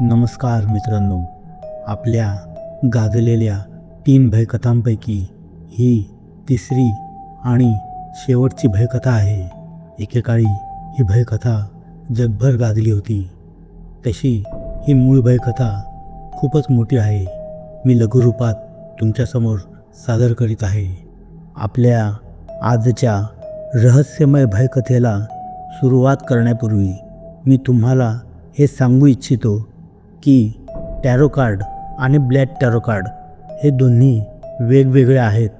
नमस्कार मित्रांनो. आपल्या गाजलेल्या तीन भयकथांपैकी ही तिसरी आणि शेवटची भयकथा आहे. एकेकाळी ही भयकथा जगभर गाजली होती. तशी ही मूळ भयकथा खूपच मोठी आहे. मी लघुरूपात तुमच्यासमोर सादर करीत आहे. आपल्या आजच्या रहस्यमय भयकथेला सुरुवात करण्यापूर्वी मी तुम्हाला हे सांगू इच्छितो की टॅरो कार्ड आणि ब्लॅक टॅरो कार्ड हे दोन्ही वेगवेगळे आहेत.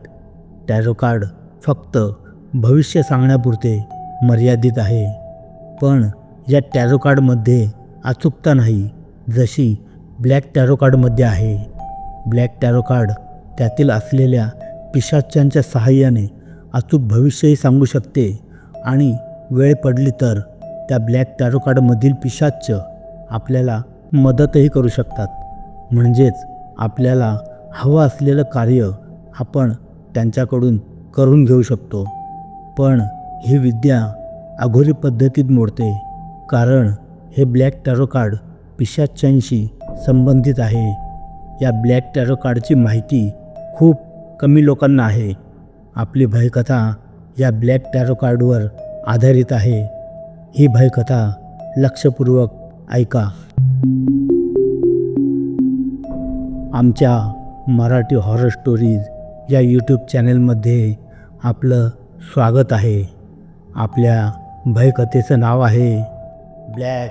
टॅरो कार्ड फक्त भविष्य सांगण्यापुरते मर्यादित आहे. पण या टॅरो कार्डमध्ये अचूकता नाही जशी ब्लॅक टॅरो कार्डमध्ये आहे. ब्लॅक टॅरो कार्ड त्यातील असलेल्या पिशाच्यांच्या सहाय्याने अचूक भविष्यही सांगू शकते आणि वेळ पडली तर त्या ब्लॅक टॅरो कार्डमधील पिशाच्च आपल्याला मदतही करू शकतात. म्हणजेच आपल्याला हवं असलेलं कार्य आपण त्यांच्याकडून करून घेऊ शकतो. पण ही विद्या अघोरी पद्धतीत मोडते कारण हे ब्लॅक टॅरो कार्ड पिशाच्यांशी संबंधित आहे. या ब्लॅक टॅरो कार्डची माहिती खूप कमी लोकांना आहे. आपली भयकथा या ब्लॅक टॅरो कार्डवर आधारित आहे. ही भयकथा लक्षपूर्वक ऐका. आमच्या मराठी हॉरर स्टोरीज या यूट्यूब चॅनलमध्ये आपलं स्वागत आहे. आपल्या भयकथेचं नाव आहे ब्लॅक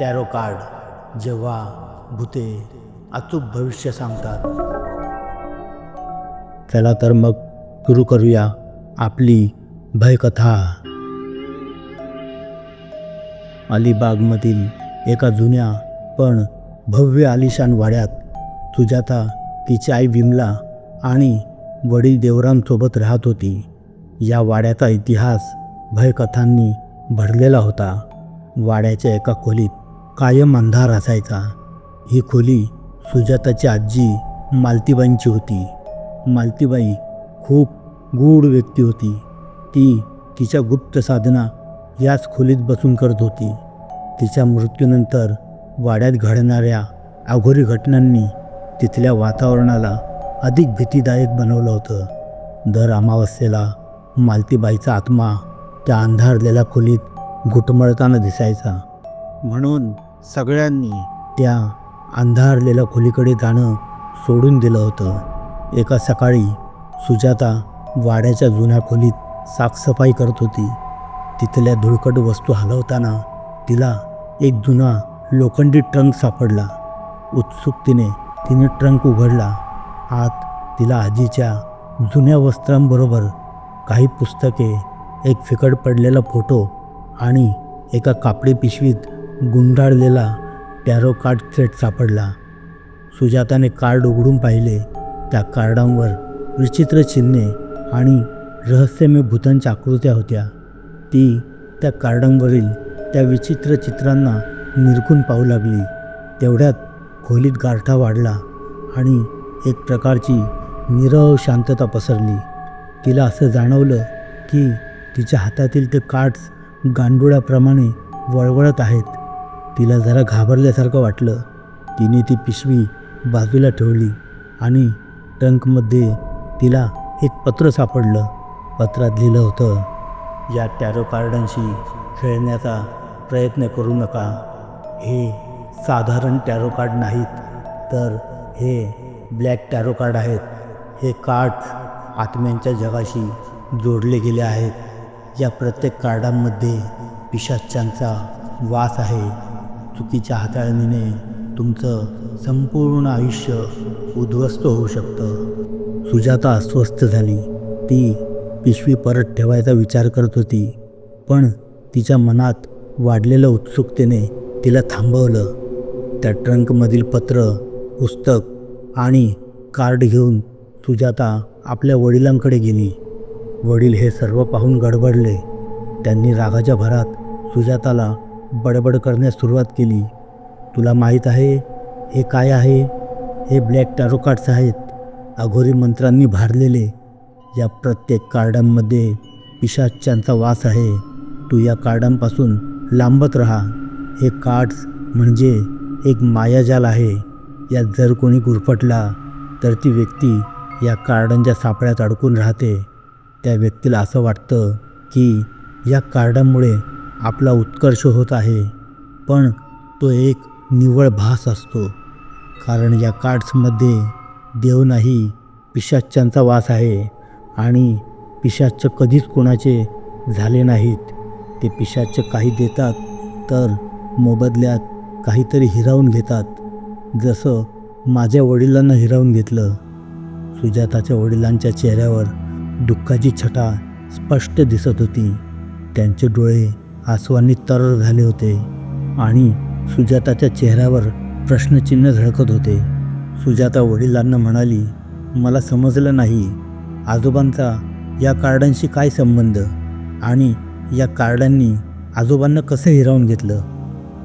टॅरो कार्ड जेव्हा भूते अचूक भविष्य सांगतात. चला तर मग सुरू करूया आपली भयकथा. अलिबागमधील एका जुन्या पण भव्य आलिशान वाड्यात. सुजाता तिची आई विमला आणि वडील देवरांसोबत राहत होती. या वाड्याचा इतिहास भयकथांनी भरलेला होता. वाड्याच्या एका खोलीत कायम अंधार असायचा. ही खोली सुजाताची आजी मालतीबाईंची होती. मालतीबाई खूप गूढ व्यक्ती होती. ती तिच्या गुप्त साधना याच खोलीत बसून करत होती. तिच्या मृत्यूनंतर वाड्यात घडणाऱ्या अघोरी घटनांनी तिथल्या वातावरणाला अधिक भीतीदायक बनवलं होतं. दर अमावस्येला मालतीबाईचा आत्मा त्या अंधारलेल्या खोलीत घुटमळताना दिसायचा. म्हणून सगळ्यांनी त्या अंधारलेल्या खोलीकडे जाणं सोडून दिलं होतं. एका सकाळी सुजाता वाड्याच्या जुन्या खोलीत साफसफाई करत होती. तिथल्या धुळकट वस्तू हलवताना तिला एक जुना लोखंडी ट्रंक सापडला. उत्सुकतेने तिने ट्रंक उघडला. आत तिला आजीच्या जुन्या वस्त्रांबरोबर काही पुस्तके एक फिकट पडलेला फोटो आणि एका कापडी पिशवीत गुंडाळलेला टॅरो कार्ड सेट सापडला. सुजाताने कार्ड उघडून पाहिले. त्या कार्डांवर विचित्र चिन्हे आणि रहस्यमय भूतांच्या आकृत्या होत्या. ती त्या कार्डांवरील त्या विचित्र चित्रांना निरखून पाहू लागली. तेवढ्यात खोलीत गारठा वाढला आणि एक प्रकारची निरव शांतता पसरली. तिला असं जाणवलं की तिच्या हातातील ते काट्स गांडुळाप्रमाणे वळवळत आहेत. तिला जरा घाबरल्यासारखं वाटलं. तिने ती पिशवी बाजूला ठेवली आणि टंकमध्ये तिला एक पत्र सापडलं. पत्रात लिहिलं होतं या टॅरो कार्डांशी खेळण्याचा प्रयत्न करू नका. हे साधारण टॅरो कार्ड नाहीत तर हे ब्लॅक टॅरो कार्ड आहेत. हे कार्ड्स आत्म्यांच्या जगाशी जोडले गेले आहेत. या प्रत्येक कार्डांमध्ये पिशाच्यांचा वास आहे. चुकीच्या हाताळणीने तुमचं संपूर्ण आयुष्य उद्ध्वस्त होऊ शकतं. सुजाता अस्वस्थ झाली. ती पिशवी परत ठेवायचा विचार करत होती पण तिच्या मनात वाढलेल्या उत्सुकतेने तिला थांबवलं. त्या ट्रंकमधील पत्र पुस्तक आणि कार्ड घेऊन सुजाता आपल्या वडिलांकडे गेली. वडील हे सर्व पाहून गडबडले. त्यांनी रागाच्या भरात सुजाताला बडबड करण्यास सुरुवात केली. तुला माहीत आहे? हे काय आहे? हे ब्लॅक टॅरो कार्ड्स आहेत. अघोरी मंत्रांनी भारलेले. या प्रत्येक कार्डांमध्ये पिशाच्यांचा वास आहे. तू या कार्डांपासून लांबत राहा. हे कार्ड्स म्हणजे एक मायाजाल आहे. यात जर कोणी गुरफटला तर ती व्यक्ती या कार्डांच्या सापळ्यात अडकून राहते. त्या व्यक्तीला असं वाटतं की या कार्डांमुळे आपला उत्कर्ष होत आहे. पण तो एक निव्वळ भास असतो. कारण या कार्ड्समध्ये देव नाही पिशाच्यांचा वास आहे. आणि पिशाच्च कधीच कोणाचे झाले नाहीत. ते पिशाच काही देतात तर मोबदल्यात काहीतरी हिरावून घेतात. जसं माझ्या वडिलांना हिरावून घेतलं. सुजाताच्या वडिलांच्या चेहऱ्यावर दुःखाची छटा स्पष्ट दिसत होती. त्यांचे डोळे आसवांनी तर झाले होते आणि सुजाताच्या चेहऱ्यावर प्रश्नचिन्ह झळकत होते. सुजाता वडिलांना म्हणाली मला समजलं नाही. आजोबांचा या कार्डांशी काय संबंध? आणि या कार्डांनी आजोबांना कसं हिरावून घेतलं?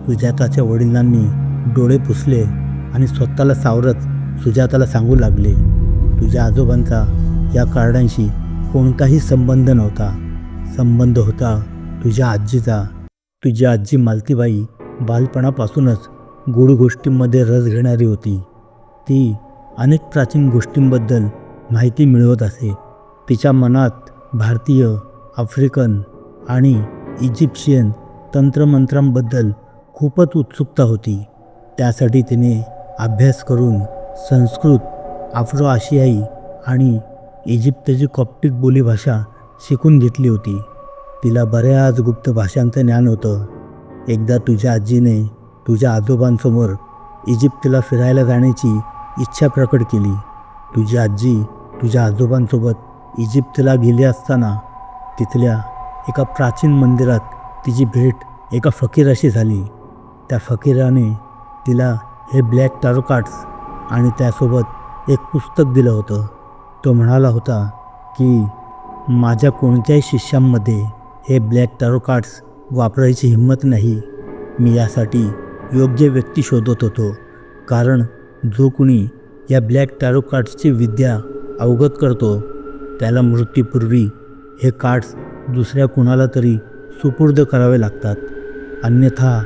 सुजाताच्या वडिलांनी डोळे पुसले आणि स्वतःला सावरत सुजाताला सांगू लागले तुझ्या आजोबांचा या कार्डांशी कोणताही संबंध नव्हता. संबंध होता तुझ्या आजीचा. तुझी आजी मालतीबाई बालपणापासूनच गूढ गोष्टींमध्ये रस घेणारी होती. ती अनेक प्राचीन गोष्टींबद्दल माहिती मिळवत असे. तिच्या मनात भारतीय आफ्रिकन आणि इजिप्शियन तंत्रमंत्रांबद्दल खूपच उत्सुकता होती. त्यासाठी तिने अभ्यास करून संस्कृत आफ्रो आशियाई आणि इजिप्तची कॉप्टिक बोलीभाषा शिकून घेतली होती. तिला बऱ्याच गुप्त भाषांचं ज्ञान होतं. एकदा तुझ्या आजीने तुझ्या आजोबांसमोर इजिप्तला फिरायला जाण्याची इच्छा प्रकट केली. तुझी आजी तुझ्या आजोबांसोबत इजिप्तला गेली असताना तिथल्या एका प्राचीन मंदिरात तिची भेट एका फकीराशी झाली. त्या फकीराने तिला हे ब्लॅक टारो कार्ड्स आणि त्यासोबत एक पुस्तक दिलं होतं. तो म्हणाला होता की माझ्या कोणत्याही शिष्यांमध्ये हे ब्लॅक टारो कार्ड्स वापरायची हिंमत नाही. मी यासाठी योग्य व्यक्ती शोधत होतो. कारण जो कुणी या ब्लॅक टॅरो कार्ड्सची विद्या अवगत करतो त्याला मृत्यूपूर्वी हे कार्ड्स दुसऱ्या कुणाला तरी सुपूर्द करावे लागतात. अन्यथा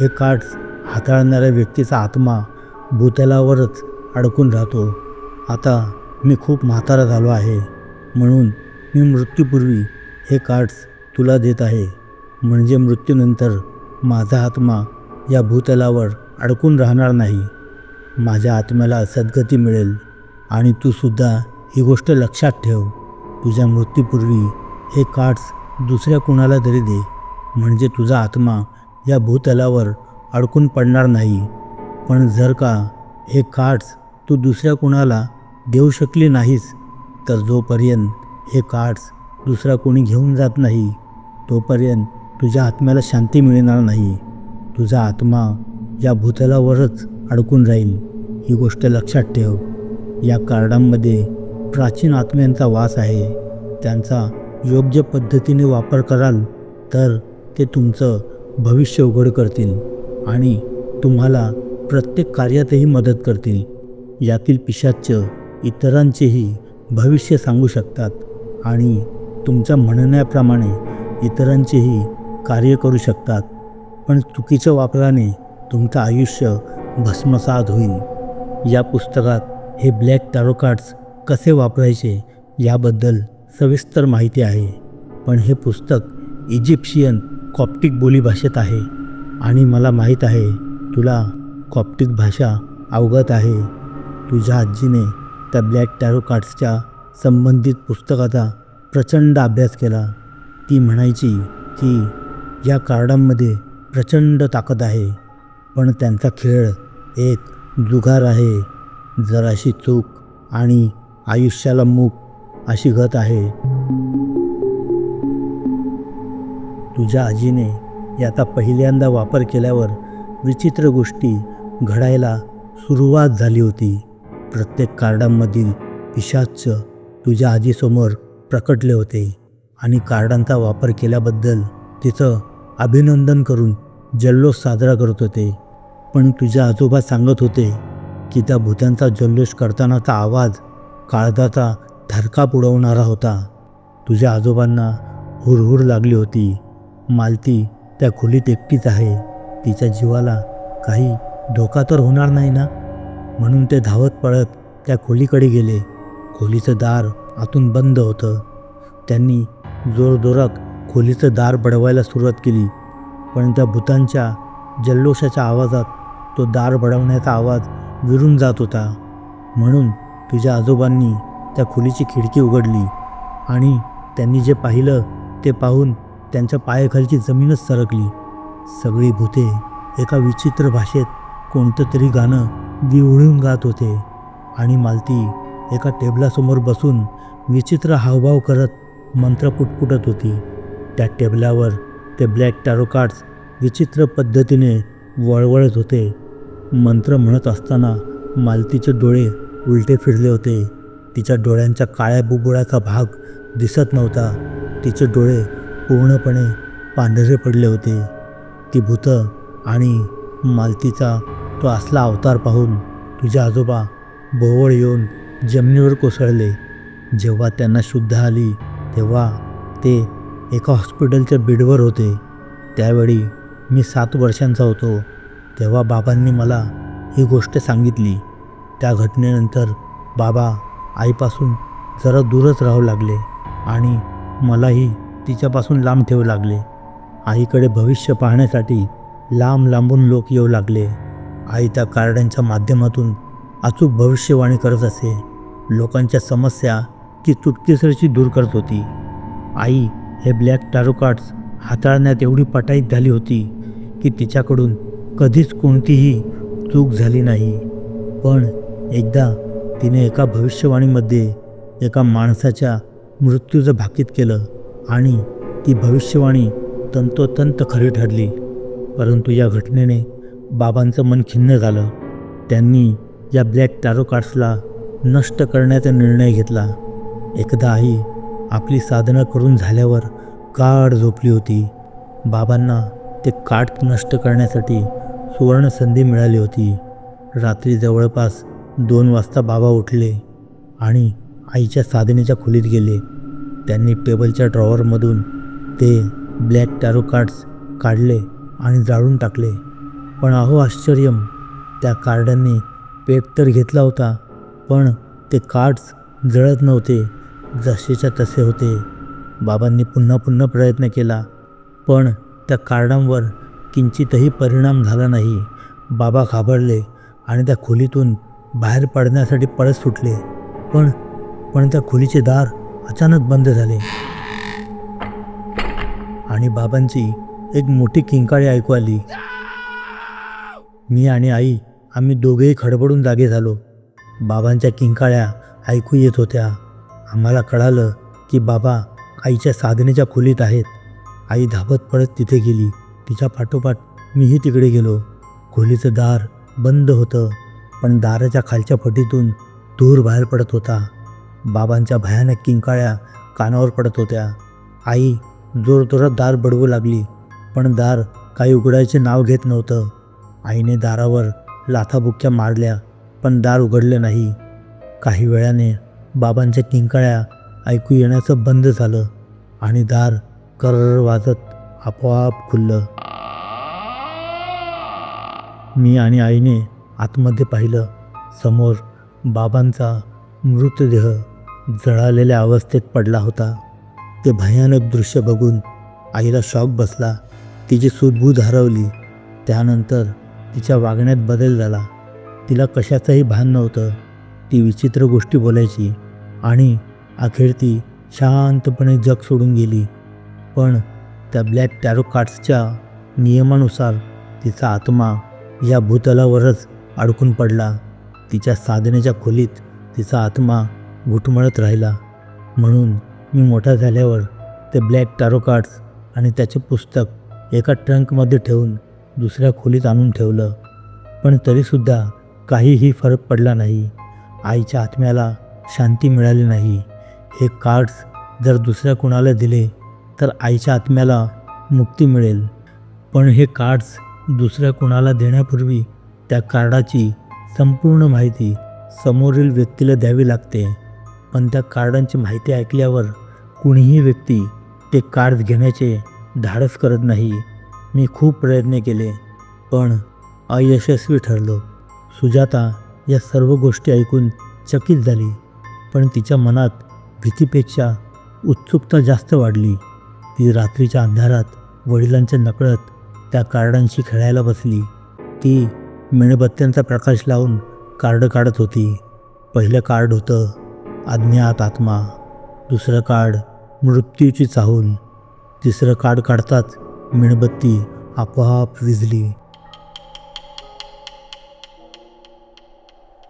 हे कार्ड्स हाताळणाऱ्या व्यक्तीचा आत्मा भूतलावरच अडकून राहतो. आता मी खूप म्हातारा झालो आहे. म्हणून मी मृत्यूपूर्वी हे कार्ड्स तुला देत आहे. म्हणजे मृत्यूनंतर माझा आत्मा या भूतलावर अडकून राहणार नाही. माझ्या आत्म्याला सद्गती मिळेल आणि तू सुद्धा ही गोष्ट लक्षात ठेव. तुझ्या मृत्यूपूर्वी हे कार्ड्स दुसऱ्या कुणाला तरी दे म्हणजे तुझा आत्मा या भूतलावर अडकून पडणार नाही. पण जर का हे कार्ड्स तू दुसऱ्या कुणाला देऊ शकली नाहीस तर जोपर्यंत हे कार्ड्स दुसरा कोणी घेऊन जात नाही तोपर्यंत तुझ्या आत्म्याला शांती मिळणार नाही. तुझा आत्मा या भूतलावरच अडकून राहील ही गोष्ट लक्षात ठेव. या कार्डांमध्ये प्राचीन आत्म्यांचा वास आहे त्यांचा योग्य पद्धतीने वापर कराल तर ते तुमचं भविष्य उघड करतील आणि तुम्हाला प्रत्येक कार्यातही मदत करतील. यातील पिशाच्च इतरांचेही भविष्य सांगू शकतात आणि तुमच्या म्हणण्याप्रमाणे इतरांचेही कार्य करू शकतात. पण चुकीच्या वापराने तुमचं आयुष्य भस्मसात होईल. या पुस्तकात हे ब्लॅक टॅरो कार्ड्स कसे वापरायचे याबद्दल सविस्तर माहिती आहे. पण हे पुस्तक इजिप्शियन कॉप्टिक बोलीभाषेत आहे. आणि मला माहीत आहे तुला कॉप्टिक भाषा अवगत आहे. तुझ्या आजीने त्या ब्लॅक टॅरो कार्ड्सच्या संबंधित पुस्तकाचा प्रचंड अभ्यास केला. ती म्हणायची की या कार्डांमध्ये प्रचंड ताकद आहे पण त्यांचा खेळ एक जुगार आहे. जराशी चूक आणि आयुष्याला मूक अशी गत आहे. तुझ्या आजीने याचा पहिल्यांदा वापर केल्यावर विचित्र गोष्टी घडायला सुरुवात झाली होती. प्रत्येक कार्डांमधील पिशाच तुझ्या आजीसमोर प्रकटले होते आणि कार्डांचा वापर केल्याबद्दल तिचं अभिनंदन करून जल्लोष साजरा करत होते. पण तुझ्या आजोबा सांगत होते की त्या भूतांचा जल्लोष करतानाचा आवाज काळजाचा थरका पुडवणारा होता. तुझ्या आजोबांना हुरहुर लागली होती. मालती त्या खोलीत एकटीच आहे. तिच्या जीवाला काही धोका तर होणार नाही ना? म्हणून ते धावत पळत त्या खोलीकडे गेले. खोलीचं दार आतून बंद होतं. त्यांनी जोरजोरात खोलीचं दार बडवायला सुरुवात केली. पण त्या भूतांच्या जल्लोषाच्या आवाजात तो दार बडवण्याचा आवाज विरून जात होता. म्हणून तुझ्या आजोबांनी त्या खोलीची खिडकी उघडली आणि त्यांनी जे पाहिलं ते पाहून त्यांच्या पायाखालची जमीनच सरकली. सगळी भूते एका विचित्र भाषेत कोणतं तरी गाणं विवळून गात होते आणि मालती एका टेबलासमोर बसून विचित्र हावभाव करत मंत्र पुटपुटत होती. त्या टेबलावर ते ब्लॅक टॅरो कार्ड्स विचित्र पद्धतीने वळवळत होते. मंत्र म्हणत असताना मालतीचे डोळे उलटे फिरले होते. तिच्या डोळ्यांच्या काळ्या बुबुळाचा भाग दिसत नव्हता. तिचे डोळे पूर्णपणे पांढरे पडले होते. ती भूतं आणि मालतीचा तो असला अवतार पाहून तुझे आजोबा भोवळ येऊन जमिनीवर कोसळले. जेव्हा त्यांना शुद्ध आली तेव्हा ते एका हॉस्पिटलच्या बेडवर होते. त्यावेळी मी सात वर्षांचा होतो. तेव्हा बाबांनी मला ही गोष्ट सांगितली. त्या घटनेनंतर बाबा आईपासून जरा दूरच राहू लागले आणि मलाही तिच्यापासून लांब ठेवू लागले. आईकडे भविष्य पाहण्यासाठी लांब लांबून लोक येऊ लागले. आई त्या कार्डांच्या माध्यमातून अचूक भविष्यवाणी करत असे. लोकांच्या समस्या ती चुटकीसरशी दूर करत होती. आई हे ब्लॅक टॅरो कार्ड्स हाताळण्यात एवढी पटाईत झाली होती की तिच्याकडून कधीच कोणतीही चूक झाली नाही. पण एकदा तिने एका भविष्यवाणीमध्ये एका माणसाच्या मृत्यूचं भाकीत केलं आणि ती भविष्यवाणी तंतोतंत खरी ठरली. परंतु या घटनेने बाबांचं मन खिन्न झालं. त्यांनी या ब्लॅक टॅरो कार्ड्सला नष्ट करण्याचा निर्णय घेतला. एकदा आई आपली साधनं करून झाल्यावर काळ झोपली होती. बाबांना ते कार्ड नष्ट करण्यासाठी सुवर्ण संधी मिळाली होती. रात्री जवळपास दोन वाजता बाबा उठले आणि आईच्या साधनेच्या खोलीत गेले. त्यांनी टेबलच्या ड्रॉवरमधून ते ब्लॅक टॅरो कार्ड्स काढले आणि जाळून टाकले. पण अहो आश्चर्यम त्या कार्डांनी पेट तर घेतला होता पण ते कार्ड्स जळत नव्हते जसेच्या तसे होते. बाबांनी पुन्हा पुन्हा प्रयत्न केला पण त्या कार्डांवर किंचितही परिणाम झाला नाही. बाबा घाबरले आणि त्या खोलीतून बाहेर पडण्यासाठी पळत सुटले. पण पण त्या खोलीचे दार अचानक बंद झाले. आणि बाबांची एक मोठी किंकाळी ऐकू आली. मी आणि आई आम्ही दोघेही खडबडून जागे झालो. बाबांच्या किंकाळ्या ऐकू येत होत्या. आम्हाला कळालं की बाबा आईच्या साधनेच्या खोलीत आहेत. आई धावत पडत तिथे गेली. तिच्या पाठोपाठ मीही तिकडे गेलो. खोलीचं दार बंद होतं. पण दाराच्या खालच्या फटीतून धूर बाहेर पडत होता. बाबांच्या भयानक किंकाळ्या कानावर पडत होत्या. आई जोरजोरात दार बडवू लागली पण दार काही उघडायचे नाव घेत नव्हतं. आईने दारावर लाथाबुक्क्या मारल्या पण दार उघडले नाही. काही वेळाने बाबांच्या किंकाळ्या ऐकू येण्याचं बंद झालं आणि दार कर्र वाजत आपोआप खुललं. मी आणि आईने आतमध्ये पाहिलं समोर बाबांचा मृतदेह जळालेल्या अवस्थेत पडला होता. ते भयानक दृश्य बघून आईला शॉक बसला. तिची सूतबूत हरवली. त्यानंतर तिच्या वागण्यात बदल झाला. तिला कशाचंही भान नव्हतं. ती विचित्र गोष्टी बोलायची आणि अखेर ती शांतपणे जग सोडून गेली. पण त्या ब्लॅक टॅरो कार्ड्सच्या नियमानुसार तिचा आत्मा या भूतलावरच अडकून पडला. तिच्या साधनेच्या खोलीत तिचा आत्मा घुटमळत राहिला. म्हणून मी मोठा झाल्यावर ते ब्लॅक टॅरो कार्ड्स आणि त्याचे पुस्तक एका ट्रंकमध्ये ठेवून दुसऱ्या खोलीत आणून ठेवलं. पण तरीसुद्धा काहीही फरक पडला नाही. आईच्या आत्म्याला शांती मिळाली नाही. हे कार्ड्स जर दुसऱ्या कुणाला दिले तर आईच्या आत्म्याला मुक्ती मिळेल. पण हे कार्ड्स दुसऱ्या कुणाला देण्यापूर्वी त्या कार्डाची संपूर्ण माहिती समोरील व्यक्तीला द्यावी लागते. पण त्या कार्डांची माहिती ऐकल्यावर कुणीही व्यक्ती ते कार्ड घेण्याचे धाडस करत नाही. मी खूप प्रयत्न केले पण अयशस्वी ठरलो. सुजाता या सर्व गोष्टी ऐकून चकित झाली पण तिच्या मनात भीतीपेक्षा उत्सुकता जास्त वाढली. ती रात्रीच्या अंधारात वडिलांच्या नकळत त्या कार्डांशी खेळायला बसली. ती मेणबत्त्यांचा प्रकाश लावून कार्ड काढत होती. पहिलं कार्ड होतं अज्ञात आत्मा. दुसरं कार्ड मृत्यूची चाहूल. तिसरं कार्ड काढताच मेणबत्ती आपोआप विजली.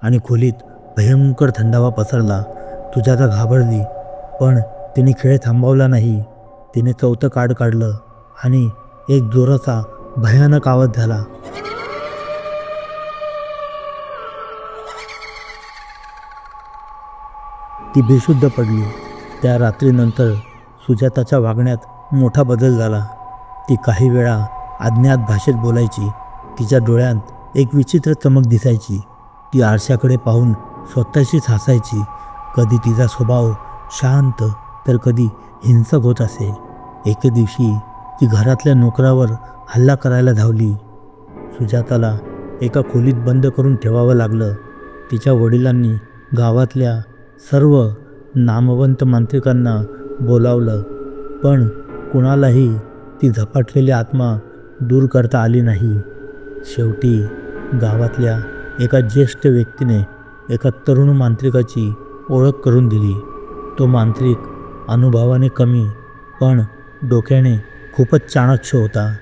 आणि खोलीत भयंकर थंडावा पसरला. तुझ्याता घाबरली. पण तिने खेळ थांबवला नाही. तिने चौथं कार्ड काढलं आणि एक जोराचा भयानक आवाज झाला. ती बेशुद्ध पडली. त्या रात्रीनंतर सुजाताच्या वागण्यात मोठा बदल झाला. ती काही वेळा अज्ञात भाषेत बोलायची. तिच्या डोळ्यात एक विचित्र चमक दिसायची. ती आरशाकडे पाहून स्वतःशीच हसायची. कधी तिचा स्वभाव शांत तर कधी हिंसक होत असे. एके दिवशी ती घरातल्या नोकरावर हल्ला करायला धावली. सुजाताला एका खोलीत बंद करून ठेवावं लागलं. तिच्या वडिलांनी गावातल्या सर्व नामवंत मांत्रिकांना बोलावलं पण कुणालाही ती झपाटलेली आत्मा दूर करता आली नाही. शेवटी गावातल्या एका ज्येष्ठ व्यक्तीने एका तरुण मांत्रिकाची ओळख करून दिली. तो मांत्रिक अनुभवाने कमी पण डोक्याने खूपच चाणक्ष होता.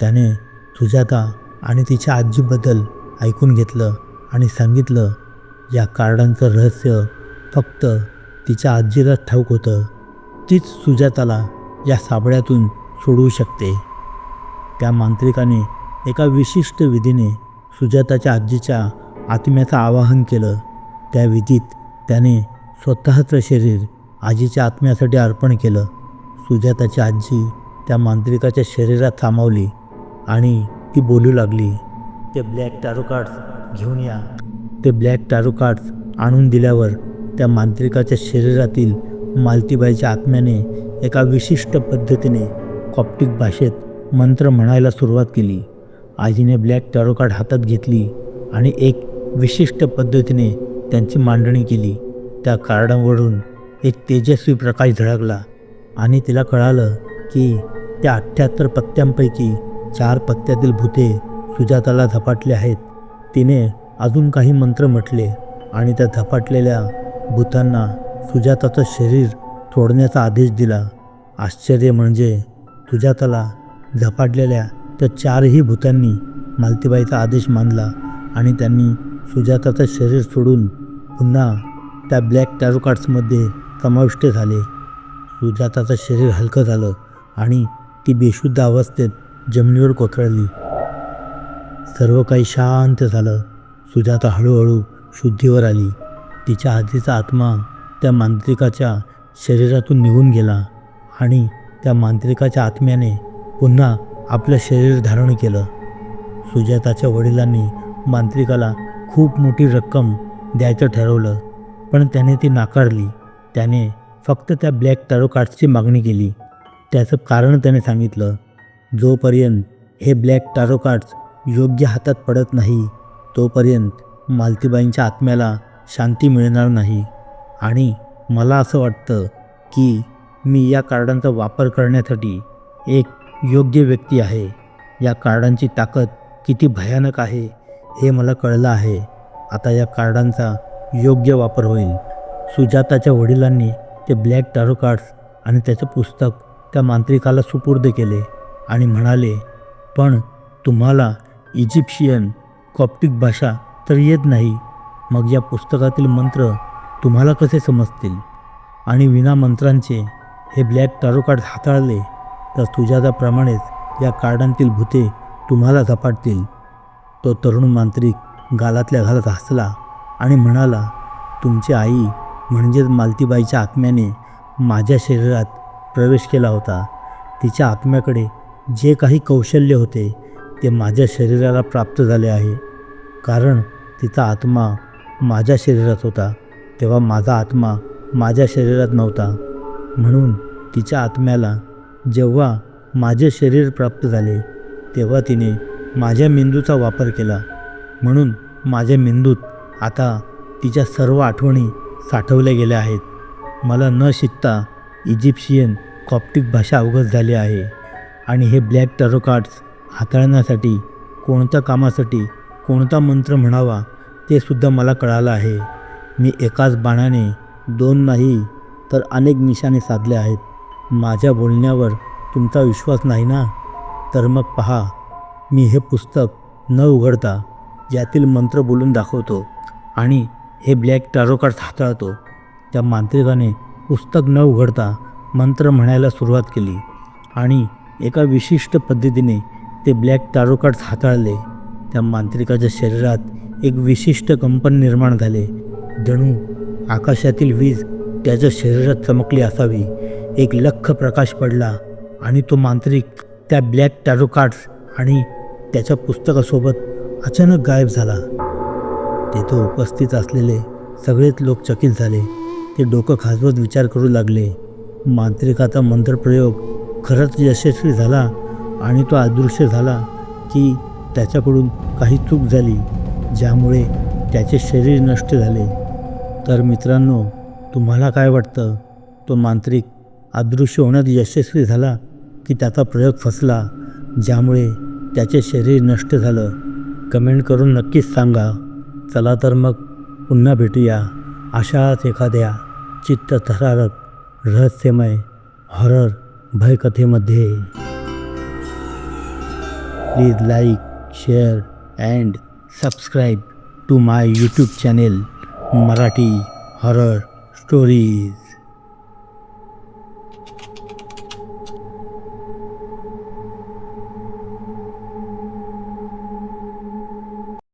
त्याने सुजाता आणि तिच्या आजीबद्दल ऐकून घेतलं आणि सांगितलं या कार्डांचं रहस्य फक्त तिच्या आजीला ठाऊक होतं तीच सुजाताला या साबळ्यातून सोडवू शकते. त्या मांत्रिकाने एका विशिष्ट विधीने सुजाताच्या आजीच्या आत्म्याचं आवाहन केलं. त्या विधीत त्याने स्वतःचं शरीर आजीच्या आत्म्यासाठी अर्पण केलं. सुजाताची आजी त्या मांत्रिकाच्या शरीरात सामावली आणि ती बोलू लागली ते ब्लॅक टॅरो कार्ड्स घेऊन या. ते ब्लॅक टॅरो कार्ड्स आणून दिल्यावर त्या मांत्रिकाच्या शरीरातील मालतीबाईच्या आत्म्याने एका विशिष्ट पद्धतीने कॉप्टिक भाषेत मंत्र म्हणायला सुरुवात केली. आजीने ब्लॅक टॅरोकार्ड हातात घेतली आणि एक विशिष्ट पद्धतीने त्यांची मांडणी केली. त्या कार्डावरून एक तेजस्वी प्रकाश झळकला आणि तिला कळालं की त्या अठ्ठ्याहत्तर पत्त्यांपैकी चार पत्त्यातील भूते सुजाताला झपाटले आहेत. तिने अजून काही मंत्र म्हटले आणि त्या झपाटलेल्या भूतांना सुजाताचं शरीर तोडण्याचा आदेश दिला. आश्चर्य म्हणजे सुजाताला झपाटलेल्या त्या चारही भूतांनी मालतीबाईचा आदेश मानला आणि त्यांनी सुजाताचं शरीर सोडून पुन्हा त्या ब्लॅक टॅरो कार्ड्समध्ये समाविष्ट झाले. सुजाताचं शरीर हलकं झालं आणि ती बेशुद्ध अवस्थेत जमिनीवर कोसळली. सर्व काही शांत झालं. सुजाता हळूहळू शुद्धीवर आली. तिच्या आजीचा आत्मा त्या मांत्रिकाच्या शरीरातून निघून गेला आणि त्या मांत्रिकाच्या आत्म्याने पुन्हा आपलं शरीर धारण केलं. सुजाताच्या वडिलांनी मांत्रिकाला खूप मोठी रक्कम द्यायचं ठरवलं पण त्याने ती नाकारली. त्याने फक्त त्या ब्लॅक टॅरो कार्ड्सची मागणी केली. त्याचं कारण त्याने सांगितलं जोपर्यंत हे ब्लॅक टॅरो कार्ड्स योग्य हातात पडत नाही तोपर्यंत मालतीबाईंच्या आत्म्याला शांती मिळणार नाही. आणि मला असं वाटतं की मी या कार्डांचा वापर करण्यासाठी एक योग्य व्यक्ती आहे. या कार्डांची ताकद किती भयानक आहे हे मला कळलं आहे. आता या कार्डांचा योग्य वापर होईल. सुजाताच्या वडिलांनी ते ब्लॅक टॅरो कार्ड्स आणि त्याचं पुस्तक त्या मांत्रिकाला सुपूर्द केले आणि म्हणाले पण तुम्हाला इजिप्शियन कॉप्टिक भाषा तर येत नाही. मग या पुस्तकातील मंत्र तुम्हाला कसे समजतील? आणि विना मंत्रांचे हे ब्लॅक टॅरो कार्ड हाताळले तर सुजाताप्रमाणेच या कार्डांतील भूते तुम्हाला झपाटतील. तो तरुण मांत्रिक गालातल्या घालत हसला आणि म्हणाला तुमची आई म्हणजेच मालतीबाईच्या आत्म्याने माझ्या शरीरात प्रवेश केला होता. तिच्या आत्म्याकडे जे काही कौशल्य होते ते माझ्या शरीराला प्राप्त झाले आहे. कारण तिचा आत्मा माझ्या शरीरात होता तेव्हा माझा आत्मा माझ्या शरीरात नव्हता. म्हणून तिच्या आत्म्याला जेव्हा माझे शरीर प्राप्त झाले तेव्हा तिने माझ्या मेंदूचा वापर केला. म्हणून माझ्या मेंदूत आता तिच्या सर्व आठवणी साठवल्या गेल्या आहेत. मला न शिकता इजिप्शियन कॉप्टिक भाषा अवगत झाली आहे आणि हे ब्लॅक टॅरो कार्ड्स हाताळण्यासाठी कोणत्या कामासाठी कोणता मंत्र म्हणावा ते सुद्धा मला कळालं आहे. मी एकाच बाणाने दोन नाही तर अनेक निशाणे साधले आहेत. माझ्या बोलण्यावर तुमचा विश्वास नाही ना? तर मग पहा मी हे पुस्तक न उघडता यातील मंत्र बोलून दाखवतो आणि हे ब्लॅक टारोकार्ड्स हाताळतो. त्या मांत्रिकाने पुस्तक न उघडता मंत्र म्हणायला सुरुवात केली आणि एका विशिष्ट पद्धतीने ते ब्लॅक टारोकार्ड्स हाताळले. त्या मांत्रिकाच्या शरीरात एक विशिष्ट कंपन निर्माण झाले. जणू आकाशातील वीज त्याच्या शरीरात चमकली असावी. एक लख प्रकाश पडला आणि तो मांत्रिक त्या ब्लॅक टॅरो कार्ड्स आणि त्याच्या पुस्तकासोबत अचानक गायब झाला. तेथे उपस्थित असलेले सगळेच लोक चकित झाले. ते डोकं खाजवत विचार करू लागले. मांत्रिकाचा मंत्रप्रयोग खरंच यशस्वी झाला आणि तो अदृश्य झाला की त्याच्याकडून काही चूक झाली. ज्यामुळे त्याचे शरीर नष्ट झाले. तर मित्रांनो तुम्हाला काय वाटतं? तो मांत्रिक अदृश्य होण्यात यशस्वी झाला की त्याचा प्रयोग फसला ज्यामुळे त्याचे शरीर नष्ट झालं? कमेंट करून नक्कीच सांगा. चला तर मग पुन्हा भेटूया अशाच एखाद्या चित्तथरारक रहस्यमय horror भयकथेमध्ये. Please like share and subscribe to my YouTube channel Marathi horror stories